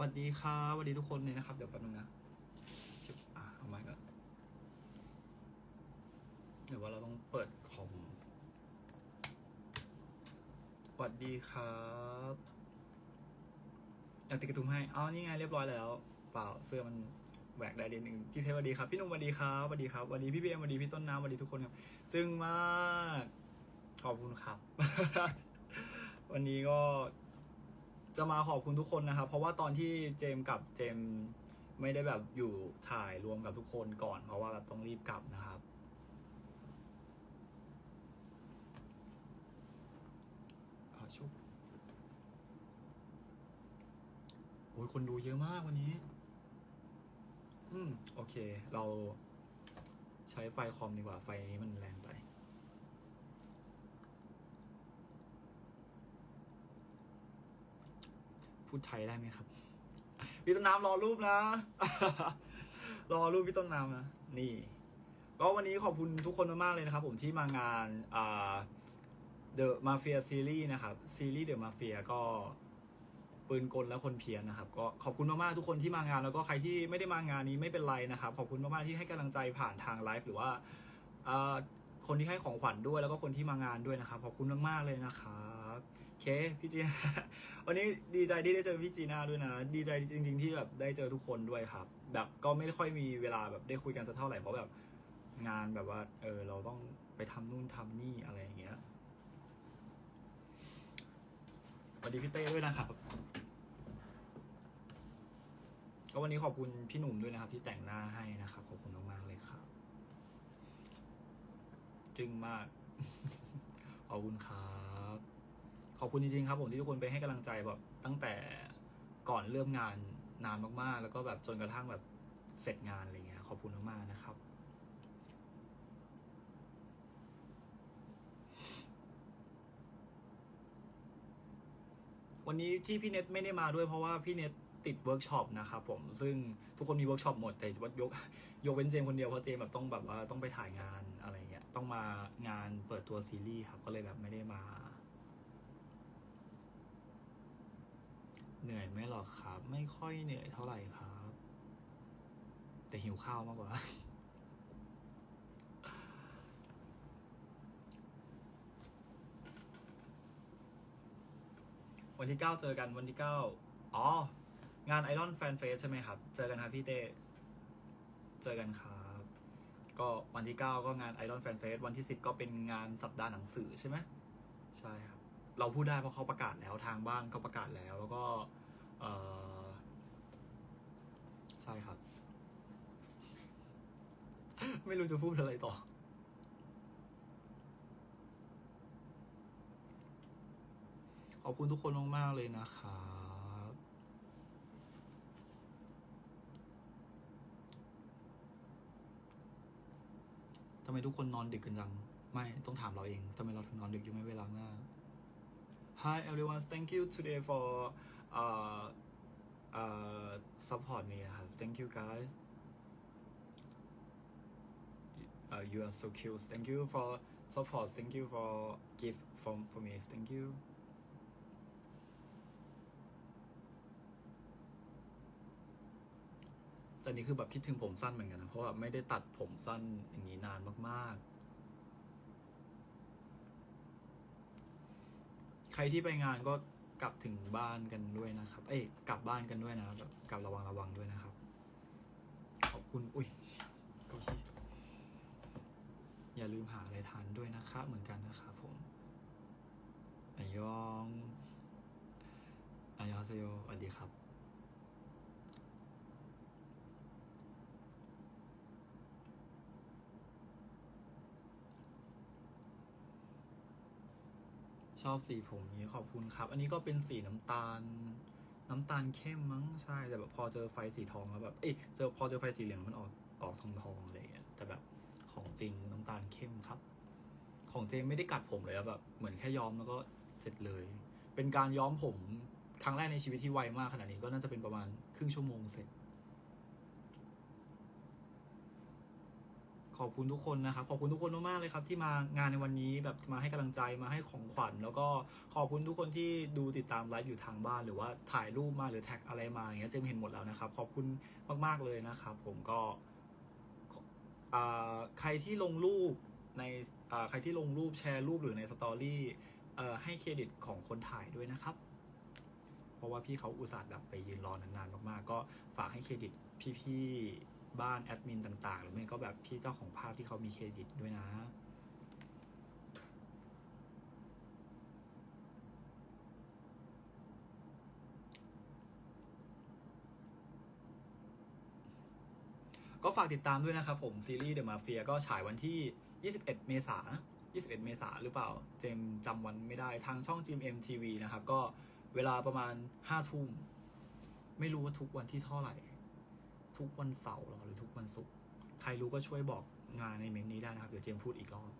วัสดีครับสวัสดีทุกคนเลยนะครับ เดี๋ยวแป๊บนึงนะจุ๊บอะเอาไม้ก่อนหรือว่าเราต้องเปิดคอมสวัสดีครับอยากติดกระตุ้มให้เอานี่ไงเรียบร้อยแล้ว เปล่าเสื้อมันแหวกได้เดนหนึ่งพี่เพสวัสดีครับ พี่นุ่มสวัสดีครับสวัสดีครับสวัสดีพี่เบียร์สวัสดีพี่ต้นน้ำสวัสดีทุกคนครับจึงมากขอบคุณครับ วันนี้ก็ จะมาขอบคุณทุกคนนะครับ เพราะว่าตอนที่เจมกับเจมไม่ได้แบบอยู่ถ่ายรวมกับทุกคนก่อน เพราะว่าแบบต้องรีบกลับนะครับอชุบโอ้ยคนดูเยอะมากวันนี้ อืม โอเค เราใช้ไฟคอมดีกว่าไฟนี้มันแรงไป พูดไทยได้ไหมครับพี่ต้นน้ำรอรูปนะ รอรูปพี่ต้นน้ำนะนี่ก็วันนี้ขอบคุณทุกคนมากๆเลยนะครับ ผมที่มางานอ่า The Mafia Series นะครับซีรีส์ The Mafia ก็ปืนกลและคนเพียรนะครับ ก็ขอบคุณมากๆทุกคนที่มางานแล้วก็ใครที่ไม่ได้มางานนี้ไม่เป็นไรนะครับ ขอบคุณมากๆที่ให้กำลังใจผ่านทางไลฟ์หรือว่าคนที่ให้ของขวัญด้วยแล้วก็คนที่มางานด้วยนะครับ ขอบคุณมากๆเลยนะครับ เคพี่จีน่าวันนี้ดีใจที่ได้เจอพี่จีน่าด้วยนะ ดีใจจริง ๆ ที่แบบได้เจอทุกคนด้วยครับ แบบก็ไม่ค่อยมีเวลาแบบได้คุยกันสักเท่าไหร่เพราะแบบงานแบบว่า เออ เราต้องไปทำนู่นทำนี่อะไรอย่างเงี้ยสวัสดีพี่เต้ด้วยนะครับ ก็วันนี้ขอบคุณพี่หนุ่มด้วยนะครับ ที่แต่งหน้าให้นะครับขอบคุณมากๆเลยครับจึงมากขอบคุณครับ ขอบคุณจริงๆครับผมที่ทุกคนไปให้กำลังใจแบบตั้งแต่ก่อนเริ่มงานนานมากๆ แล้วก็แบบจนกระทั่งแบบเสร็จงานอะไรเงี้ยขอบคุณมากๆนะครับ วันนี้ที่พี่เน็ตไม่ได้มาด้วยเพราะว่าพี่เน็ตติดเวิร์กช็อปนะครับผมซึ่งทุกคนมีเวิร์กช็อปหมดแต่ว่ายกยกเว้นเจมคนเดียวเพราะเจมแบบต้องแบบว่าต้องไปถ่ายงานอะไรเงี้ยต้องมางานเปิดตัวซีรีส์ครับก็เลยแบบไม่ได้มา เหนื่อยไหมหรอครับ ไม่ค่อยเหนื่อยเท่าไหร่ครับ แต่หิวข้าวมากกว่า วันที่เก้าเจอกันวันที่เก้าอ๋อ งานไอรอนแฟนเฟสใช่ไหมครับ เจอกันครับพี่เต้เจอกันครับ ก็วันที่เก้าก็งานไอรอนแฟนเฟสวันที่สิบก็เป็นงานสัปดาห์หนังสือใช่ไหมใช่ครับ เราพูดได้เพราะเขาประกาศแล้วทางบ้านเขาประกาศแล้ว แล้วก็เออใช่ครับ ไม่รู้จะพูดอะไรต่อขอบคุณทุกคนมาก ๆ เลยนะครับทำไมทุกคนนอนดึกกันจัง ไม่ต้องถามเราเองทำไมเราถึงนอนดึกอยู่ไม่เวลาหน้า Hi everyone thank you today for uh uh support me thank you guys uh, you are so cute thank you for support thank you for gift from for me thank you แต่นี่คือแบบคิดถึงผมสั้นเหมือนกันนะ เพราะว่าไม่ได้ตัดผมสั้นอย่างนี้นานมากๆ ใค รที่ไปงานก็กลับถึงบ้านกันด้วยนะครับ เอ้ยกลับบ้านกันด้วยนะแบบกลับระวังระวังด้วยนะครับ ขอบคุณอุ้ยเก็ที่อย่าลืมหาอะไรทานด้วยนะครับเหมือนกันนะครับผมอายองอายอเซโยสวัสดีครับ ชอบสีผมนี้ขอบคุณครับ อันนี้ก็เป็นสีน้ำตาล น้ำตาลเข้มมั้งใช่แต่แบบพอเจอไฟสีทองแล้วแบบเอ้ยเจอพอเจอไฟสีเหลืองมันออกออกทองทองๆอะไรอย่างเงี้ยแต่แบบของจริงน้ำตาลเข้มครับ ของเจมไม่ได้กัดผมเลยอะแบบเหมือนแค่ย้อมแล้วก็เสร็จเลย เป็นการย้อมผมครั้งแรกในชีวิตที่ไวมากขนาดนี้ก็น่าจะเป็นประมาณครึ่งชั่วโมงเสร็จ ขอบคุณทุกคนนะครับ ขอบคุณทุกคนมากๆเลยครับ ที่มางานในวันนี้แบบมาให้กำลังใจมาให้ของขวัญ แล้วก็ขอบคุณทุกคนที่ดูติดตามไลฟ์อยู่ทางบ้าน หรือว่าถ่ายรูปมาหรือแท็กอะไรมาอย่างเงี้ยเจมเห็นหมดแล้วนะครับ ขอบคุณมากๆเลยนะครับ ผมก็ใครที่ลงรูปในใครที่ลงรูปแชร์รูปหรือในสตอรี่ให้เครดิตของคนถ่ายด้วยนะครับ เพราะว่าพี่เขาอุตส่าห์แบบไปยืนรอนานๆมากๆ ก็ฝากให้เครดิตพี่ๆ บ้านแอดมินต่างๆ หรือไม่ก็แบบพี่เจ้าของภาพที่เขามีเครดิตด้วยนะก็ฝากติดตามด้วยนะครับผมซีรีส์ The Mafia ก็ฉายวันที่ 21 เมษายน21 เมษายนหรือเปล่า เจมจำวันไม่ได้ทางช่อง GMM TV นะครับ ก็เวลาประมาณ 5 ทุ่ม ไม่รู้ว่าทุกวันที่เท่าไหร่ ทุกวันเสาร์หรอหรือทุกวันศุกร์ใครรู้ก็ช่วยบอกงานในเมนต์นี้ได้นะครับ เดี๋ยวเจมพูดอีกรอบ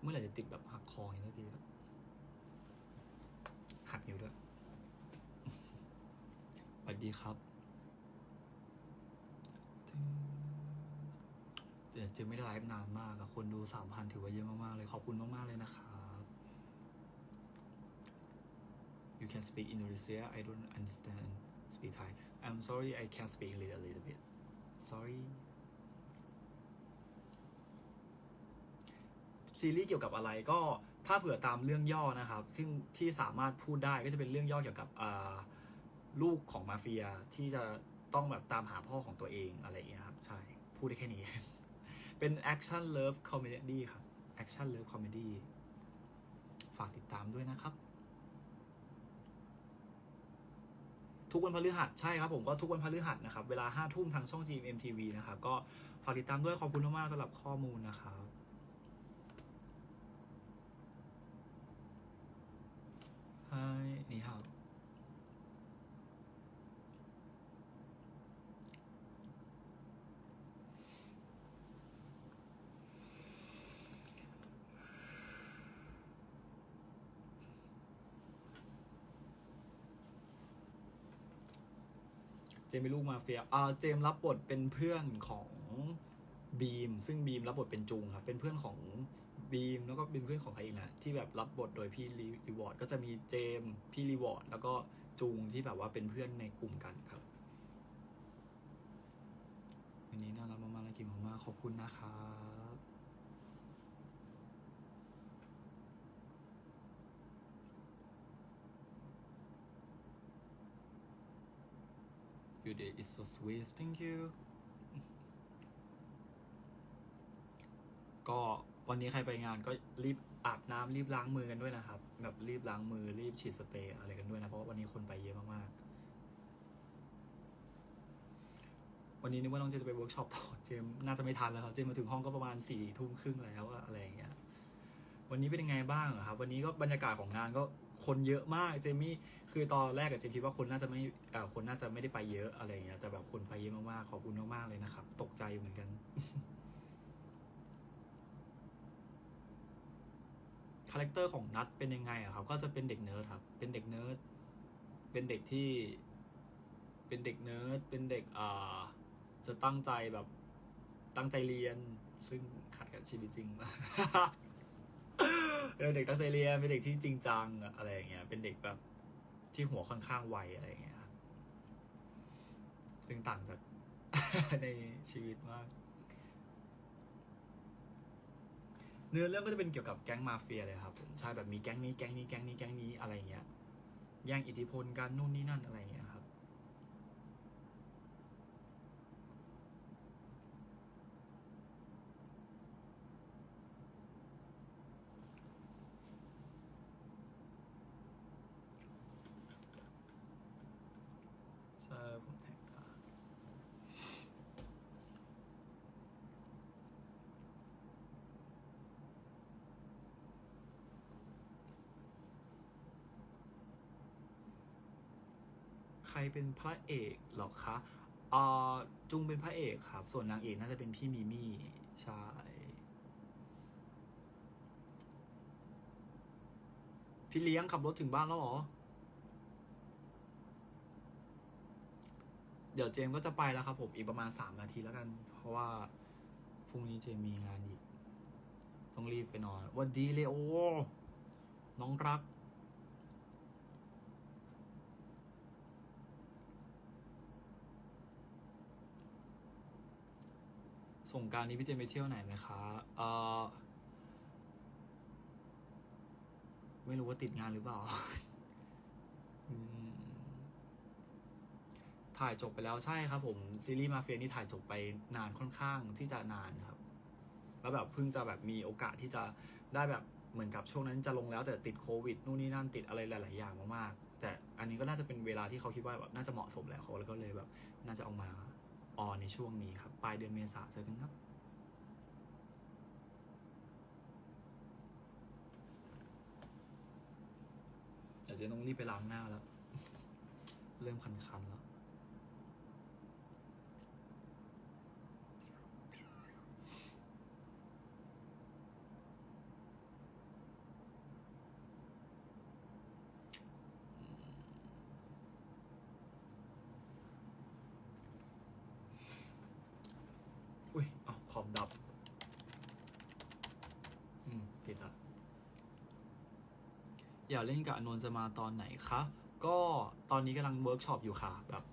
เมื่อไหร่จะติดแบบหักคออย่างนี้ทีครับหักนิ้วด้วยสวัสดีครับเดี๋ยวเจอไม่ได้ไลฟ์นานมากคนดูสามพันถือว่าเยอะมาก ๆ เลย ขอบคุณมาก ๆ เลยนะครับ You can speak Indonesia I don't understand speak Thai I'm sorry I can't speak a little, a little bit sorry ซีรีส์เกี่ยวกับอะไรก็ถ้าเผื่อตามเรื่องย่อนะครับ ซึ่งที่สามารถพูดได้ก็จะเป็นเรื่องย่อเกี่ยวกับลูกของมาเฟียที่จะต้องแบบตามหาพ่อของตัวเองอะไรอย่างเงี้ยครับ ใช่ พูดได้แค่นี้ เป็นแอคชั่นเลิฟคอมเมดี้ครับแอคชั่นเลิฟคอมเมดี้ฝากติดตามด้วยนะครับ ทุกวันพฤหัสใช่ครับผมก็ทุกวันพฤหัสนะครับ เวลาห้าทุ่มทางช่อง GMMTV นะครับ ก็ฝากติดตามด้วยขอบคุณมากๆสำหรับข้อมูลนะครับ 嗨，你好。 มส์เป็นลูกมาเฟียอ่าเจมส์รับบทเป็นเพื่อนของบีม ซึ่งบีมรับบทเป็นจุงครับ เป็นเพื่อนของบีมแล้วก็เป็นเพื่อนของใครอีกนะที่แบบรับบทโดยพี่รีวอร์ดก็จะมีเจมส์พี่รีวอร์ดแล้วก็จุงที่แบบว่าเป็นเพื่อนในกลุ่มกันครับวันนี้น่ารักมากๆเลยกินมากๆขอบคุณนะครับ Your day is so sweet thank you ก็วันนี้ใครไปงานก็รีบอาบน้ำรีบล้างมือกันด้วยนะครับ แบบรีบล้างมือรีบฉีดสเปรย์อะไรกันด้วยนะ เพราะว่าวันนี้คนไปเยอะมากๆ วันนี้นึกว่าน้องเจจะไปเวิร์กช็อปต่อเจมน่าจะไม่ทันแล้วครับ เจมมาถึงห้องก็ประมาณสี่ทุ่มครึ่งแล้วอะอะไรอย่างเงี้ย วันนี้เป็นยังไงบ้างครับ วันนี้ก็บรรยากาศของงานก็ คนเยอะมากเจมี่คือตอนแรกกับเจมคิดว่าคนน่าจะไม่เอ่อคนน่าจะไม่ได้ไปเยอะอะไรเงี้ยแต่แบบคนไปเยอะมากๆขอบคุณมากๆเลยนะครับ ตกใจอยู่เหมือนกันคาแรคเตอร์ของนัดเป็นยังไงอะครับ ก็จะเป็นเด็กเนิร์ดครับ เป็นเด็กเนิร์ดเป็นเด็กที่ เป็นเด็กเนิร์ดเป็นเด็กอ่าจะตั้งใจแบบตั้งใจเรียน ซึ่งขัดกับชีวิตจริง เป็นเด็กตั้งใจเรียนเป็นเด็กที่จริงจังอะไรอย่างเงี้ย เป็นเด็กแบบที่หัวค่อนข้างไวอะไรอย่างเงี้ยครับซึ่งต่างจากในชีวิตมาก เนื้อเรื่องก็จะเป็นเกี่ยวกับแก๊งมาเฟียเลยครับผมใช่แบบมีแก๊งนี้แก๊งนี้แก๊งนี้แก๊งนี้อะไรอย่างเงี้ยแย่งอิทธิพลกันนู่นนี่นั่นอะไรอย่างเงี้ยครับ รเป็นพระเอกหรอคะอ่อจุงเป็นพระเอกครับ ส่วนนางเอกน่าจะเป็นพี่มีมี่ใช่พี่เลี้ยงขับรถถึงบ้านแล้วหรอ เดี๋ยวเจมก็จะไปแล้วครับผมอีกประมาณสามนาทีแล้วกัน เพราะว่าพรุ่งนี้เจมมีงานอีก ต้องรีบไปนอนวันดีเลโอ น้องรัก ส่งการนี้พี่เจมส์ไปเที่ยวไหนไหมคะเออไม่รู้ว่าติดงานหรือเปล่า ถ่ายจบไปแล้วใช่ครับ ผม ซีรีส์มาเฟียนี่ถ่ายจบไปนานค่อนข้างที่จะนานครับ แล้วแบบเพิ่งจะแบบมีโอกาสที่จะได้แบบเหมือนกับช่วงนั้นจะลงแล้วแต่ติดโควิดนู่นนี่นั่นติดอะไรหลาย ๆ อย่างมากๆแต่อันนี้ก็น่าจะเป็นเวลาที่เขาคิดว่าแบบน่าจะเหมาะสมแล้วเขาแล้วก็เลยแบบ น่าจะเอามา ออนในช่วงนี้ครับ ปลายเดือนเมษาเจอกันครับเดี๋ยวจะต้องรีบไปล้างหน้าแล้ว เริ่มคันๆแล้ว อุ้ยเอาคอม ดับ อืมปิดละอยากเล่นกับอนนท์จะมาตอนไหนคะ ก็ตอนนี้กำลังเวิร์กช็อปอยู่ค่ะ แบบ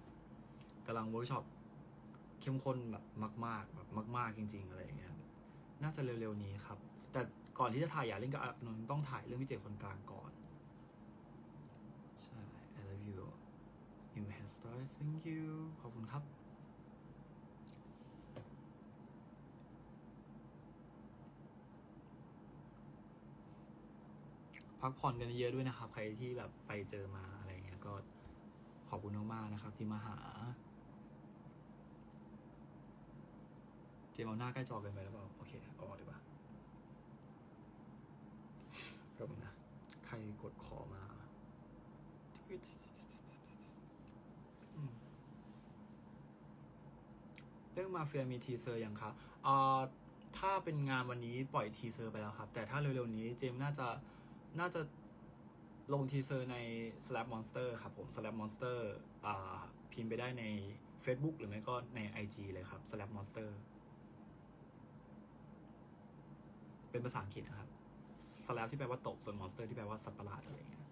กำลังเวิร์กช็อปเข้มข้นแบบมาก ๆ แบบมาก ๆ จริง ๆ อะไรอย่างเงี้ย น่าจะเร็ว ๆ นี้ครับ แต่ก่อนที่จะถ่ายอยากเล่นกับอนนท์ต้องถ่ายเรื่องพิเจคนกลางก่อน ใช่ I love you new hairstyle thank you ขอบคุณครับ พักผ่อนกันเยอะด้วยนะครับ ใครที่แบบไปเจอมาอะไรเงี้ยก็ขอบคุณมากๆนะครับ ที่มาหา เจมเอาหน้าใกล้จอเกินไปหรือเปล่าโอเคเอาออกดีกว่าแป๊บนึงนะใครกดขอมาอืเรื่องมาเฟียมีทีเซอร์ยังครับอ่อถ้าเป็นงานวันนี้ปล่อยทีเซอร์ไปแล้วครับ แต่ถ้าเร็วๆนี้เจมน่าจะ น่าจะลงทีเซอร์ใน Slap Monster ครับผม Slap Monster อ่าพิมพ์ไปได้ใน Facebook หรือไม่ก็ใน IG เลยครับ Slap Monster เป็นภาษาอังกฤษนะครับ Slap ที่แปลว่าตก ส่วน Monster ที่แปลว่าสัตว์ประหลาดอะไรอย่างเงี้ย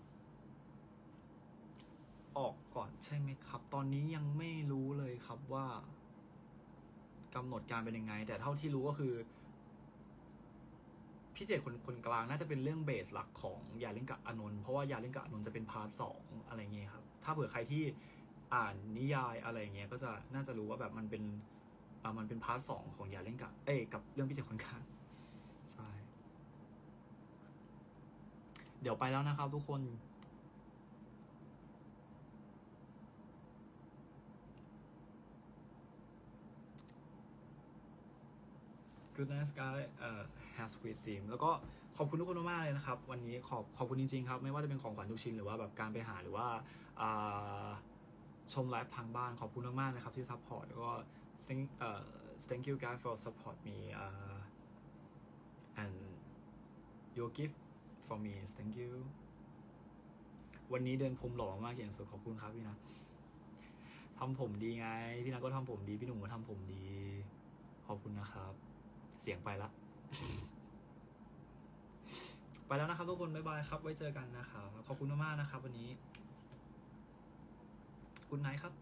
ออกก่อนใช่ไหมครับ ตอนนี้ยังไม่รู้เลยครับว่ากำหนดการเป็นยังไง แต่เท่าที่รู้ก็คือ พี่เจตคนคนกลางน่าจะเป็นเรื่องเบสหลักของยาเล่นกับอนนท์เพราะว่ายาเล่นกับอนนท์จะเป็นพาร์ทสองอะไรเงี้ยครับ ถ้าเผื่อใครที่อ่านนิยายอะไรเงี้ยก็จะน่าจะรู้ว่าแบบมันเป็นอ่ามันเป็นพาร์ทสองของยาเล่นกับเอ้กับเรื่องพี่เจตคนกลางใช่ เดี๋ยวไปแล้วนะครับทุกคน Good night sky เอ่อ has sweet dream แล้วก็ขอบคุณทุกคนมากๆเลยนะครับ วันนี้ขอบขอบคุณจริงๆครับ ไม่ว่าจะเป็นของขวัญทุกชิ้น หรือว่าแบบการไปหาหรือว่าชมไลฟ์ทางบ้านขอบคุณมากๆนะครับที่ support แล้วก็ thank เอ่อ thank you guys for support me uh, and your gift for me thank you วันนี้เดินพรมหล่อมากอย่างสุดขอบคุณครับพี่นัททำผมดีไง พี่นัทก็ทำผมดี พี่หนุ่มก็ทำผมดี ขอบคุณนะครับ เสียงไปละ ไปแล้วนะครับทุกคน บ๊ายบายครับ ไว้เจอกันนะครับ ขอบคุณมากๆนะครับ วันนี้ คุณไนท์ครับ